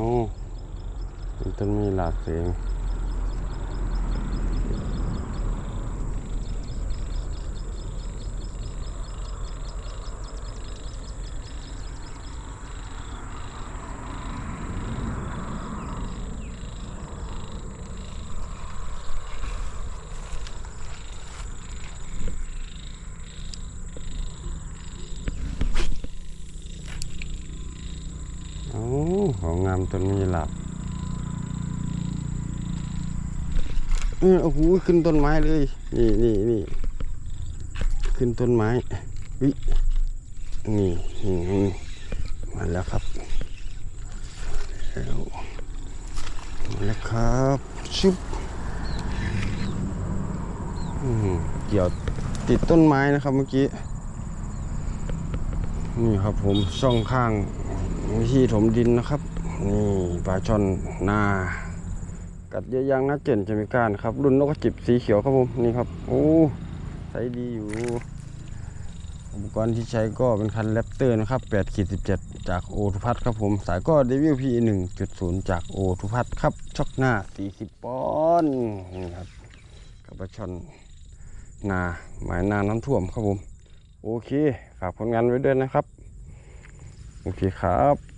เอาต้นไม้หลากเสียง เองามต้นไม้หลากเออโอ้โหขึ้นต้นไม้เลย นี่นี่นี่ขึ้นต้นไม้วินี่นี่มาแล้วครับแล้วมาแล้วครับชุบเกี่ยวติดต้นไม้นะครับเมื่อกี้ นี่ครับผมช่องข้าง วิธีถมดินนะครับ นี่ปลาช่อนนา กัดเยอะยังนะเจนจะมีการครับ รุ่นนกกระจิบสีเขียวครับผมนี่ครับโอ้ใช้ดีอยู่ อุปกรณ์ที่ใช้ก็เป็นคันแรปเตอร์นะครับ8ขีด17 จากโอทุพัทครับผม สายก็เดวิลพี1.0จากโอทุพัทครับช็อกหน้า 40ปอนด์นี่ครับกับปลาช่อนนาหมายนาน้ำท่วมครับผม โอเคฝากผลงานไว้ด้วยนะครับ โอเคครับ